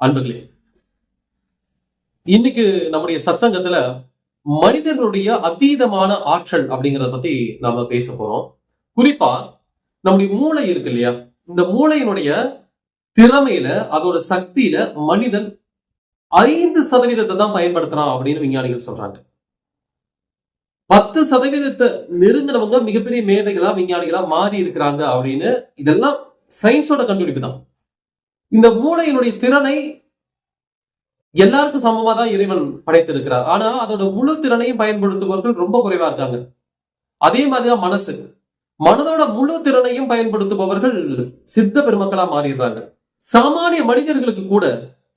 அன்பர்களே இன்னைக்கு நம்முடைய சத்சங்கத்துல மனிதர்களுடைய அதீதமான ஆற்றல் அப்படிங்கறத பத்தி நாம பேச போறோம். குறிப்பா நம்முடைய மூளை இருக்கு இல்லையா? இந்த மூளையினுடைய திறமையில அதோட சக்தியில மனிதன் ஐந்து சதவீதத்தை தான் பயன்படுத்துறான் அப்படின்னு விஞ்ஞானிகள் சொல்றாங்க. பத்து சதவீதத்தை நெருங்கினவங்க மிகப்பெரிய மேதைகளா விஞ்ஞானிகளா மாறி இருக்கிறாங்க அப்படின்னு இதெல்லாம் சயின்ஸோட கண்டுபிடிப்பு தான் இந்த மூளையினுடைய திறனை எல்லாருக்கும் சமமா தான் இறைவன் படைத்திருக்கிறார். ஆனா அதோட முழு திறனையும் பயன்படுத்துபவர்கள் ரொம்ப குறைவா இருக்காங்க. அதே மாதிரிதான் மனசு. மனதோட முழு திறனையும் பயன்படுத்துபவர்கள் சித்த பெருமக்களா மாறிடுறாங்க. சாமானிய மனிதர்களுக்கு கூட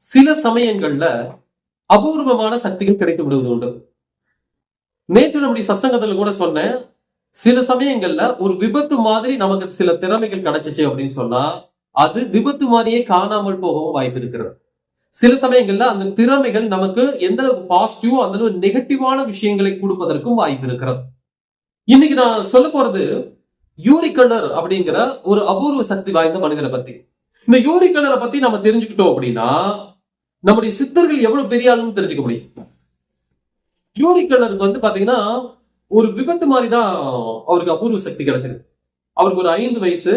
சில சமயங்கள்ல அபூர்வமான சக்திகள் கிடைத்து விடுவது உண்டு. நேற்று நம்முடைய சத்சங்கத்தில் கூட சொன்னேன் சில சமயங்கள்ல ஒரு விபத்து மாதிரி நமக்கு சில திறமைகள் கிடைச்சிச்சு அப்படின்னு சொன்னா அது விபத்து மாதிரியே காணாமல் போகவும் வாய்ப்பு இருக்கிறது. சில சமயங்கள்ல அந்த திறமைகள் நமக்கு எந்த அளவுக்கு பாசிட்டிவோ அந்த அளவு நெகட்டிவான விஷயங்களை கொடுப்பதற்கும் வாய்ப்பு இருக்கிறது. இன்னைக்கு நான் சொல்ல போறது யூரிகலர் அப்படிங்கிற ஒரு அபூர்வ சக்தி வாய்ந்த மனிதரை பத்தி. இந்த யூரிகலரை பத்தி நம்ம தெரிஞ்சுக்கிட்டோம் அப்படின்னா நம்முடைய சித்தர்கள் எவ்வளவு பெரிய ஆளுன்னு தெரிஞ்சுக்க முடியும். யூரிகலருக்கு வந்து பாத்தீங்கன்னா ஒரு விபத்து மாதிரி தான் அவருக்கு அபூர்வ சக்தி கிடைச்சிருக்கு. அவருக்கு ஒரு ஐந்து வயசு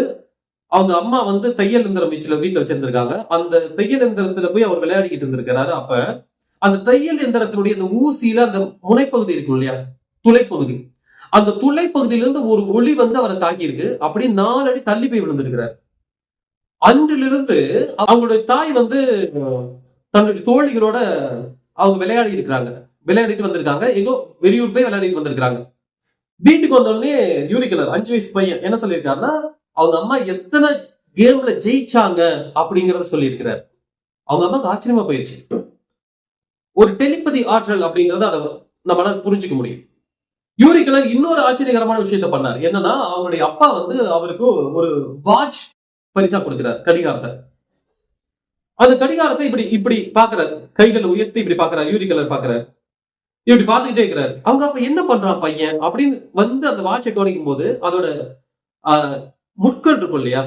அவங்க அம்மா வந்து தையல் எந்திரம் வீச்சுல வீட்டுல வச்சிருந்திருக்காங்க. அந்த தையல் எந்திரத்துல போய் அவர் விளையாடிக்கிட்டு இருந்திருக்கிறாரு. அப்ப அந்த தையல் எந்திரத்தினுடைய அந்த ஊசியில அந்த முனைப்பகுதி இருக்கும் இல்லையா? துளைப்பகுதி. அந்த துளைப்பகுதியிலிருந்து ஒரு ஒளி வந்து அவரை தாக்கியிருக்கு. அப்படி நாலு அடி தள்ளி போய் விழுந்திருக்கிறார். அன்றிலிருந்து அவங்களுடைய தாய் வந்து தன்னுடைய தோழிகளோட அவங்க விளையாடி இருக்கிறாங்க. விளையாடிட்டு வந்திருக்காங்க. எங்கோ வெளியூர் போய் விளையாடிட்டு வந்திருக்காங்க வீட்டுக்கு வந்த உடனே யூரிகலர் அஞ்சு வயசு பையன் என்ன சொல்லியிருக்காருன்னா அவங்க அம்மா எத்தனை கேம்ல ஜெயிச்சாங்க அப்படிங்கறத சொல்லியிருக்கிறார். அவங்க அம்மாக்கு ஆச்சரியமா போயிடுச்சு ஒரு டெலிபதி ஆற்றல் அப்படிங்கறத அதை நம்மளால புரிஞ்சுக்க முடியும். யூரிகலர் இன்னொரு ஆச்சரியகரமான விஷயத்த பண்ணார். என்னன்னா அவங்களுடைய அப்பா வந்து அவருக்கு ஒரு வாட்ச் பரிசா கொடுக்கிறார் கடிகாரத்தை. அந்த கடிகாரத்தை இப்படி இப்படி பாக்குறாரு. கைகளை உயர்த்தி இப்படி பாக்குறாரு யூரிகலர் பாக்குறாரு. இப்படி பார்த்துக்கிட்டே இருக்கிறாரு. அவங்க அப்ப என்ன பண்றான் பையன் அப்படின்னு வந்து அந்த வாட்சை கவனிக்கும் போது அதோட ஆஹ், முட்கள் இருக்கும் இல்லையா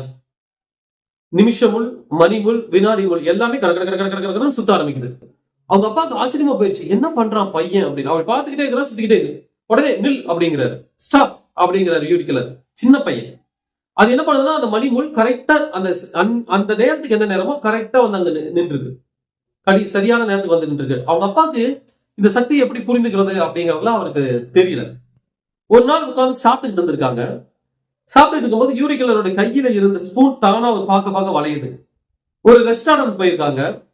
நிமிஷமுள் மணிமுள் வினாடி முள் எல்லாமே கட கட கணக்கு கட சுத்த ஆரம்பிக்குது. அவங்க அப்பாவுக்கு ஆச்சரியமா போயிடுச்சு. என்ன பண்றான் பையன் அப்படின்னு. அவள் பார்த்துக்கிட்டே இருக்கிறான் சுத்திக்கிட்டே இருக்கு. உடனே நில் அப்படிங்கிறாரு. ஸ்டாப் அப்படிங்கிறாரு யூரிக்கலர். சின்ன பையன். அது என்ன பண்ணுதுன்னா அந்த மணிமுள் கரெக்டா அந்த அந்- அந்த நேரத்துக்கு என்ன நேரமோ கரெக்டா வந்து அங்க நின்றுருக்கு. கடி சரியான நேரத்துக்கு வந்து நின்றுருக்கு. அவங்க அப்பாவுக்கு இந்த சக்தி எப்படி புரிந்துக்கிறது அப்படிங்கறதுலாம் அவருக்கு தெரியல. ஒரு நாள் உட்கார்ந்து சாப்பிட்டுட்டு இருந்திருக்காங்க. சாப்பிட்டுட்டு இருக்கும்போது யூரிகலருடைய கையில இருந்த ஸ்பூன் தானா ஒரு பார்க்க பார்க்க வளையுது. ஒரு ரெஸ்டாரண்ட் போயிருக்காங்க.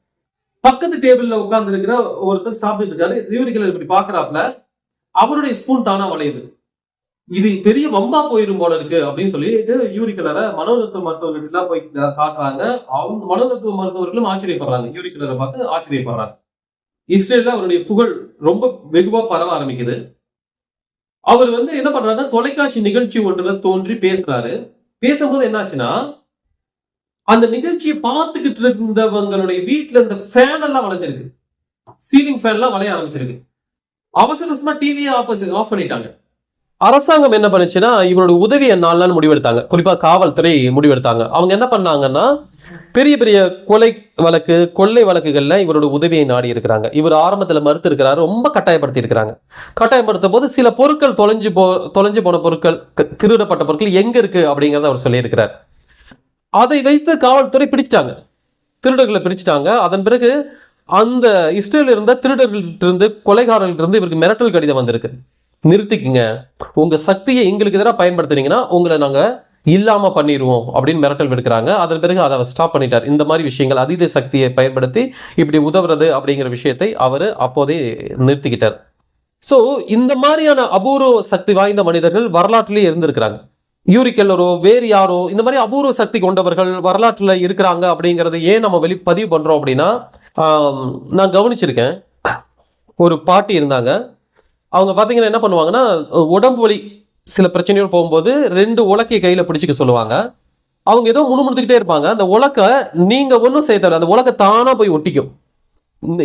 பக்கத்து டேபிள்ல உட்கார்ந்து இருக்கிற ஒருத்தர் சாப்பிட்டு இருக்காரு. யூரிகலர் இப்படி பாக்குறாப்ல அவருடைய ஸ்பூன் தானா வளையுது. இது பெரிய வம்பா போயிரும் போல இருக்கு அப்படின்னு சொல்லிட்டு யூரிகலரை மனோதத்துவ மருத்துவர்கள் எல்லாம் போய் காட்டுறாங்க. அவங்க மனோதத்துவ மருத்துவர்களும் ஆச்சரியப்படுறாங்க. யூரிகலரை பார்த்து ஆச்சரியப்படுறாங்க. இஸ்ரேல்ல அவருடைய புகழ் ரொம்ப வெகுவா பரவ ஆரம்பிக்குது. அவர் வந்து என்ன பண்றாருன்னா தொலைக்காட்சி நிகழ்ச்சி ஒன்றுல தோன்றி பேசுறாரு. பேசும்போது என்னாச்சுன்னா அந்த நிகழ்ச்சியை பார்த்துக்கிட்டு இருந்தவங்களுடைய வீட்டுல இந்த ஃபேன் எல்லாம் வளைஞ்சிருக்கு. சீலிங் ஃபேன் எல்லாம் வளைய ஆரம்பிச்சிருக்கு. அவசர அவசரமா டிவியை ஆப்போசிட் ஆஃப் பண்ணிட்டாங்க. அரசாங்கம் என்ன பண்ணுச்சுன்னா இவரோட உதவியை நாலு முடிவெடுத்தாங்க. குறிப்பா காவல்துறை முடிவெடுத்தாங்க. அவங்க என்ன பண்ணாங்கன்னா பெரிய பெரிய கொலை வழக்கு கொள்ளை வழக்குகளில் இவரோட உதவியை நாடி இருக்கிறாங்க. இவர் ஆரம்பத்தில் மறுத்து இருக்கிறாரு ரொம்ப கட்டாயப்படுத்தி இருக்கிறாங்க. கட்டாயப்படுத்தும் போது சில பொருட்கள் தொலைஞ்சு போ தொலைஞ்சு போன பொருட்கள் திருடப்பட்ட பொருட்கள் எங்கே இருக்கு அப்படிங்கிறத அவர் சொல்லியிருக்கிறார். அதை வைத்து காவல்துறை பிடிச்சிட்டாங்க. திருடர்களை பிடிச்சிட்டாங்க. அதன் பிறகு அந்த இஸ்ரேல் இருந்த திருடர்கள்ட்ட இருந்து இருந்து இவருக்கு மிரட்டல் கடிதம் வந்திருக்கு. நிறுத்திக்குங்க. உங்கள் சக்தியை எங்களுக்கு எதிராக பயன்படுத்துனீங்கன்னா உங்களை நாங்கள் இல்லாமல் பண்ணிடுவோம் அப்படின்னு மிரட்டல் விடுக்கிறாங்க. அதன் பிறகு அதை அவர் ஸ்டாப் பண்ணிட்டார். இந்த மாதிரி விஷயங்கள் அதீத சக்தியை பயன்படுத்தி இப்படி உதவுறது அப்படிங்கிற விஷயத்தை அவர் அப்போதே நிறுத்திக்கிட்டார். ஸோ இந்த மாதிரியான அபூர்வ சக்தி வாய்ந்த மனிதர்கள் வரலாற்றிலேயே இருந்திருக்கிறாங்க. யூரிக்கெல்லரோ வேறு யாரோ இந்த மாதிரி அபூர்வ சக்தி கொண்டவர்கள் வரலாற்றில் இருக்கிறாங்க அப்படிங்கிறத ஏன் நம்ம வெளி பதிவு பண்ணுறோம் அப்படின்னா நான் கவனிச்சிருக்கேன். ஒரு பாட்டி இருந்தாங்க. அவங்க பார்த்தீங்கன்னா என்ன பண்ணுவாங்கன்னா உடம்பு வலி சில பிரச்சனையோடு போகும்போது ரெண்டு உலக்கையை கையில் பிடிச்சிக்க சொல்லுவாங்க. அவங்க ஏதோ முணுமுணுத்துக்கிட்டே இருப்பாங்க. அந்த உலக்கை நீங்கள் ஒன்றும் செய்ய தேவை அந்த உலக்கை தானாக போய் ஒட்டிக்கும்.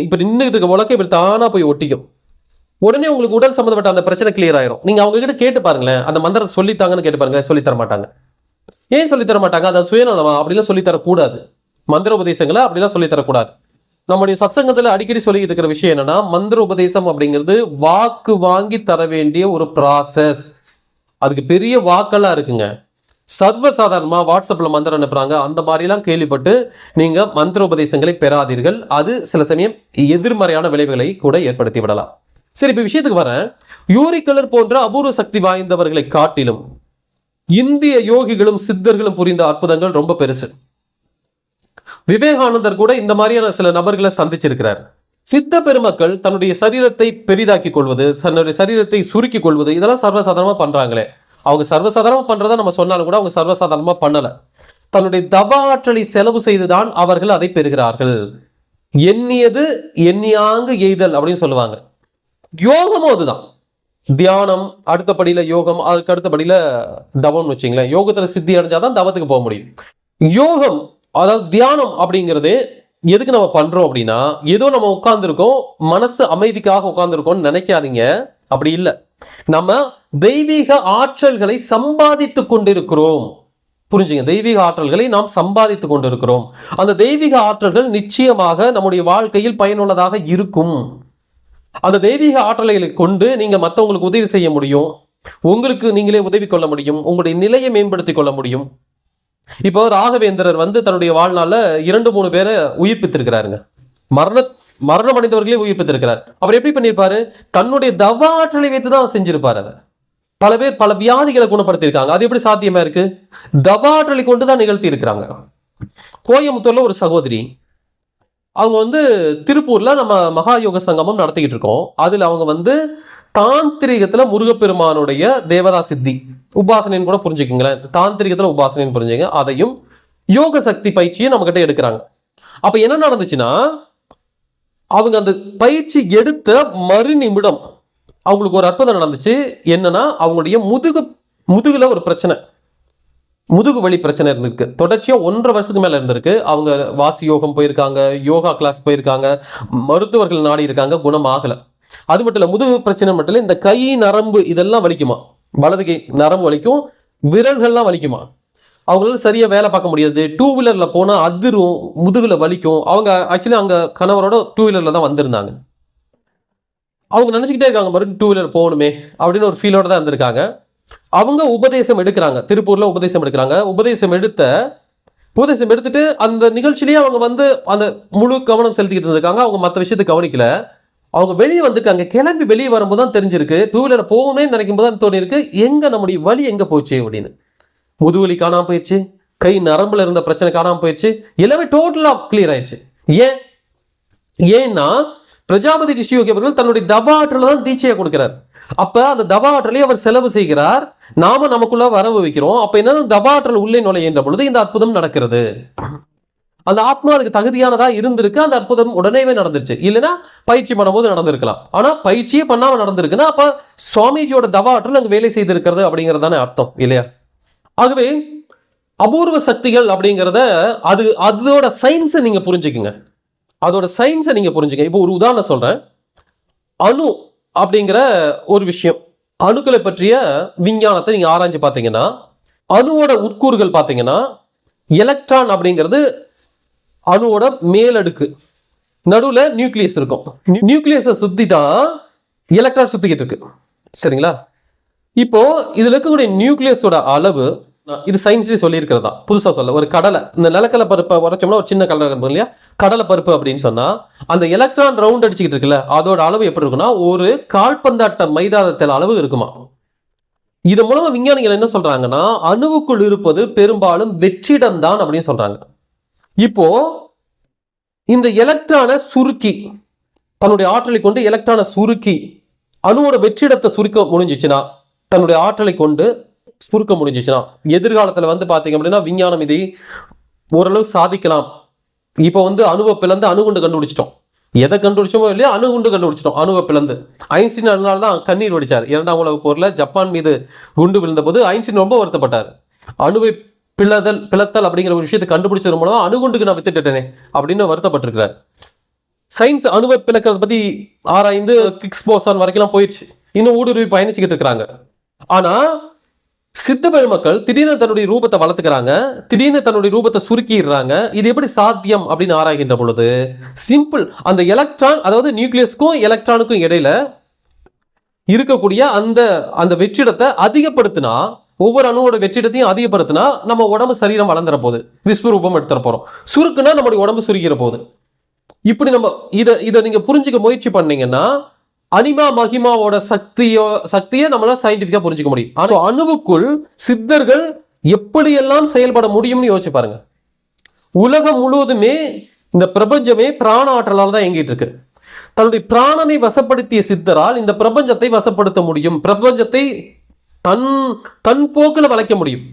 இப்போ நின்றுக்கிட்டு இருக்க உலக்கை இப்படி தானாக போய் ஒட்டிக்கும். உடனே உங்களுக்கு உடல் சம்மந்தப்பட்ட அந்த பிரச்சனை கிளியர் ஆயிரும். நீங்கள் அவங்க கிட்ட கேட்டு பாருங்களேன். அந்த மந்திரம் சொல்லித்தாங்கன்னு கேட்டு பாருங்களேன். சொல்லி தர மாட்டாங்க. ஏன் சொல்லி தர மாட்டாங்க? அதை சுயநலமா? அப்படிலாம் சொல்லி தரக்கூடாது. மந்திர உபதேசங்களை? அப்படிலாம் சொல்லி தரக்கூடாது. நம்முடைய சசங்கத்தில் அடிக்கடி சொல்லிட்டு இருக்கிற விஷயம் என்னன்னா மந்திர உபதேசம் அப்படிங்கிறது வாக்கு வாங்கி தர வேண்டிய ஒரு ப்ராசஸ் அதுக்கு பெரிய வாக்கெல்லாம் இருக்குங்க. சர்வசாதாரணமாக வாட்ஸ்அப்பில் மந்திரம் அனுப்புகிறாங்க அந்த மாதிரிலாம் கேள்விப்பட்டு நீங்கள் மந்திர உபதேசங்களை பெறாதீர்கள். அது சில சமயம் எதிர்மறையான விளைவுகளை கூட ஏற்படுத்தி விடலாம். சரி இப்போ விஷயத்துக்கு வரேன். யூரிக்கலர் போன்ற அபூர்வ சக்தி வாய்ந்தவர்களை காட்டிலும் இந்திய யோகிகளும் சித்தர்களும் புரிந்த அற்புதங்கள் ரொம்ப பெருசு. விவேகானந்தர் கூட இந்த மாதிரியான சில நபர்களை சந்திச்சிருக்கிறார். சித்த பெருமக்கள் தன்னுடைய சரீரத்தை பெரிதாக்கி கொள்வது தன்னுடைய சரீரத்தை சுருக்கி கொள்வது இதெல்லாம் சர்வசாதாரணமாக பண்ணுறாங்களே அவங்க சர்வசாதாரணமாக பண்றதா நம்ம சொன்னாலும் கூட அவங்க சர்வசாதாரணமாக பண்ணலை. தன்னுடைய தவ ஆற்றலை செலவு செய்துதான் அவர்கள் அதை பெறுகிறார்கள். எண்ணியது எண்ணியாங்கு எய்தல் அப்படின்னு சொல்லுவாங்க. யோகமும் அதுதான். தியானம் அடுத்த படியில யோகம் அதுக்கு அடுத்த படியில தவம்னு வச்சுங்களேன். யோகத்துல சித்தி அடைஞ்சாதான் தவத்துக்கு போக முடியும். யோகம் அதாவது தியானம் அப்படிங்கிறது எதுக்கு நம்ம பண்றோம் அப்படின்னா ஏதோ நம்ம உட்கார்ந்துருக்கோம் மனசு அமைதிக்காக உட்கார்ந்துருக்கோம்னு நினைக்காதீங்க. அப்படி இல்லை. நம்ம தெய்வீக ஆற்றல்களை சம்பாதித்து கொண்டிருக்கிறோம். புரிஞ்சுங்க? தெய்வீக ஆற்றல்களை நாம் சம்பாதித்து கொண்டிருக்கிறோம். அந்த தெய்வீக ஆற்றல்கள் நிச்சயமாக நம்முடைய வாழ்க்கையில் பயனுள்ளதாக இருக்கும். அந்த தெய்வீக ஆற்றல்களை கொண்டு நீங்க மற்றவங்களுக்கு உதவி செய்ய முடியும். உங்களுக்கு நீங்களே உதவி கொள்ள முடியும். உங்களுடைய நிலையை மேம்படுத்திக் கொள்ள முடியும். இப்போ ராகவேந்திரர் வந்து தன்னுடைய வாழ்நாளில் இரண்டு மூணு பேரை உயிர்ப்பித்திருக்கிறாருங்க. மரண மரணம் அடைந்தவர்களே உயிர்ப்பித்திருக்கிறார். அவர் எப்படி பண்ணியிருப்பாரு? தன்னுடைய தவ ஆற்றலை வைத்து தான் செஞ்சிருப்பார் அதை பல பேர் பல வியாதிகளை குணப்படுத்தியிருக்காங்க. அது எப்படி சாத்தியமா இருக்கு? தவ ஆற்றலை கொண்டு தான் நிகழ்த்தி இருக்கிறாங்க கோயம்புத்தூர்ல ஒரு சகோதரி அவங்க வந்து திருப்பூர்ல நம்ம மகா யோக சங்கமம் நடத்திக்கிட்டு இருக்கோம். அதுல அவங்க வந்து தாந்திரிகத்துல முருகப்பெருமானுடைய தேவதா சித்தி. உபாசனைன்னு கூட புரிஞ்சுக்குங்களேன். தாந்திரிகத்தில் உபாசனைன்னு புரிஞ்சுங்க. அதையும் யோக சக்தி பயிற்சியை நம்ம எடுக்கிறாங்க. அப்போ என்ன நடந்துச்சுன்னா அவங்க அந்த பயிற்சி எடுத்த மறு நிமிடம் அவங்களுக்கு ஒரு அற்புதம் நடந்துச்சு. என்னன்னா அவங்களுடைய முதுகு முதுகுல ஒரு பிரச்சனை. முதுகு வலி பிரச்சனை இருந்திருக்கு. தொடர்ச்சியாக ஒன்றரை வருஷத்துக்கு மேலே இருந்திருக்கு. அவங்க வாசி யோகம் போயிருக்காங்க யோகா கிளாஸ் போயிருக்காங்க மருத்துவர்கள் நாடி இருக்காங்க குணம் ஆகலை. அது மட்டும் இல்லை முதுகு பிரச்சனை மட்டும் இல்லை இந்த கை நரம்பு இதெல்லாம் வலிக்குமா? வலது கை நரம்பு வலிக்கும் விரல்கள்லாம் வலிக்குமா? அவங்களால சரியாக வேலை பார்க்க முடியாது. டூ வீலரில் போனால் அதிரும் முதுகில் வலிக்கும். அவங்க ஆக்சுவலி அங்கே கணவரோட டூ வீலரில் தான் வந்திருந்தாங்க. அவங்க நினச்சிக்கிட்டே இருக்காங்க மறுபடியும் டூ வீலர் போகணுமே அப்படின்னு ஒரு ஃபீலோட தான் இருந்திருக்காங்க. அவங்க உபதேசம் எடுக்கிறாங்க. திருப்பூரில் உபதேசம் எடுக்கிறாங்க. உபதேசம் எடுத்த உபதேசம் எடுத்துட்டு அந்த நிகழ்ச்சியிலேயே அவங்க வந்து அந்த முழு கவனம் செலுத்திக்கிட்டு இருந்திருக்காங்க. அவங்க மற்ற விஷயத்தை கவனிக்கல. அவங்க வெளியே வந்துருக்காங்க. கிளம்பி வெளியே வரும்போது தான் தெரிஞ்சிருக்கு. டூ வீலர் போகணும்னு நினைக்கும் போது தான் தோணியிருக்கு. எங்கே நம்முடைய வலி எங்கே போச்சு அப்படின்னு. முதுவலி காணாமல் போயிடுச்சு. கை நரம்புல இருந்த பிரச்சனை காணாமல் போயிடுச்சு. எல்லாமே டோட்டலாக கிளியர் ஆயிடுச்சு. ஏன்? ஏன்னா பிரஜாபதி ரிஷியோகி அவர்கள் தன்னுடைய தபா ஆற்றல தான் தீட்சையை கொடுக்கிறார். அப்ப அந்த தபா ஆற்றலை அவர் செலவு செய்கிறார். நாம நமக்குள்ள வரவு வைக்கிறோம். அப்ப என்ன தபா ஆற்றல் உள்ளே நுழைகின்ற பொழுது இந்த அற்புதம் நடக்கிறது. அந்த ஆத்மா அதுக்கு தகுதியானதா இருந்திருக்கு அந்த அற்புதம் உடனேவே நடந்துருச்சு. இல்லைன்னா பயிற்சி பண்ணும்போது நடந்திருக்கலாம். ஆனா பயிற்சியே பண்ணாம நடந்திருக்குன்னா அப்ப சுவாமிஜியோட தவ ஆற்றல் அங்கே வேலை செய்திருக்கிறது அப்படிங்கிறது தானே அர்த்தம் இல்லையா? ஆகவே அபூர்வ சக்திகள் அப்படிங்கிறத அது அதோட சயின்ஸை நீங்க புரிஞ்சுக்குங்க. அதோட சயின்ஸை நீங்க புரிஞ்சுங்க இப்போ ஒரு உதாரணம் சொல்றேன். அணு அப்படிங்கிற ஒரு விஷயம். அணுக்களை பற்றிய விஞ்ஞானத்தை நீங்க ஆராய்ஞ்சு பார்த்தீங்கன்னா அணுவோட உட்கூறுகள் பார்த்தீங்கன்னா எலக்ட்ரான் அப்படிங்கிறது அணுவோட மேலடுக்கு நடுவில் நியூக்ளியஸ் இருக்கும். நியூக்ளியஸை சுற்றி தான் எலக்ட்ரான் சுற்றிக்கிட்டு இருக்கு. சரிங்களா? இப்போ இதில் இருக்கக்கூடிய நியூக்ளியஸோட அளவு இது சயின்ஸ்லேயே சொல்லியிருக்கிறதா? புதுசாக சொல்ல ஒரு கடலை இந்த நிலக்கடலை பருப்பை உரைச்சோம்னா ஒரு சின்ன கடலை இருக்கும் இல்லையா? கடலை பருப்பு அப்படின்னு சொன்னால் அந்த எலக்ட்ரான் ரவுண்ட் அடிச்சுக்கிட்டு இருக்குல்ல அதோட அளவு எப்படி இருக்குன்னா ஒரு கால்பந்தாட்ட மைதானத்தில் அளவு இருக்குமா? இது மூலமாக விஞ்ஞானிகள் என்ன சொல்கிறாங்கன்னா அணுவுக்குள் இருப்பது பெரும்பாலும் வெற்றிடம் தான் அப்படின்னு சொல்கிறாங்க இப்போ இந்த எலக்ட்ரானை சுருக்கி தன்னுடைய ஆற்றலை கொண்டு எலக்ட்ரானை சுருக்கி அணுவோட வெற்றிடத்தை சுருக்க முடிஞ்சிச்சுன்னா தன்னுடைய ஆற்றலை கொண்டு சுருக்க முடிஞ்சிச்சுன்னா எதிர்காலத்தில் வந்து பார்த்தீங்க அப்படின்னா விஞ்ஞானம் இதை ஓரளவு சாதிக்கலாம். இப்போ வந்து அணுவை பிளந்து அணுகுண்டு கண்டுபிடிச்சிட்டோம். எதை கண்டுபிடிச்சோமோ இல்லையோ அணுகுண்டு கண்டுபிடிச்சிட்டோம் அணுவை பிளந்து. ஐன்ஸ்டீன் அதனால தான் கண்ணீர் வடிச்சார். இரண்டாம் உலக போரில் ஜப்பான் மீது குண்டு விழுந்த போது ஐன்ஸ்டீன் ரொம்ப வருத்தப்பட்டார். அணுவை பிளதல் பிளத்தல் அப்படிங்கிற ஒரு விஷயத்தை கண்டுபிடிச்சது மூலம் அணுகுண்டுக்கு நான் வித்துட்டேனே அப்படின்னு வருத்தப்பட்டிருக்கிறார். சயின்ஸ் அணுவை பிளக்கிறத பத்தி ஆராய்ந்து கிக்ஸ் போசான் வரைக்கும் போயிடுச்சு இன்னும் ஊடுருவி பயணிச்சுக்கிட்டு இருக்கிறாங்க. ஆனா சித்த பெருமக்கள் திடீர்னு தன்னுடைய ரூபத்தை வளர்த்துக்கிறாங்க திடீர்னு தன்னுடைய ரூபத்தை சுருக்கிடுறாங்க. இது எப்படி சாத்தியம் அப்படின்னு ஆராய்கின்ற பொழுது சிம்பிள் அந்த எலக்ட்ரான் அதாவது நியூக்ளியஸ்க்கும் எலக்ட்ரானுக்கும் இடையில இருக்கக்கூடிய அந்த அந்த வெற்றிடத்தை அதிகப்படுத்தினா ஒவ்வொரு அணுவோட வெற்றிடத்தையும் அதிகப்படுத்தினா நம்ம உடம்பு சரீரம் வளர்ந்துற போகுது விஸ்வரூபம் எடுத்துற போறோம். சுருக்குன்னா நம்மளுடைய உடம்பு சுருக்கிற போகுது இப்படி நம்ம இதை இதை நீங்க புரிஞ்சுக்க முயற்சி பண்ணீங்கன்னா அனிமா மகிமாவோட சக்தியோ சக்தியை நம்மளால சயின்டிஃபிக்காக புரிஞ்சுக்க முடியும். ஆனால் அணுவுக்குள் சித்தர்கள் எப்படியெல்லாம் செயல்பட முடியும்னு யோசிச்சு பாருங்க. உலகம் முழுவதுமே இந்த பிரபஞ்சமே பிராண ஆற்றலால் தான் இயங்கிட்டு இருக்கு. தன்னுடைய பிராணனை வசப்படுத்திய சித்தரால் இந்த பிரபஞ்சத்தை வசப்படுத்த முடியும். பிரபஞ்சத்தை தன் தன் போக்கில் வளைக்க முடியும்.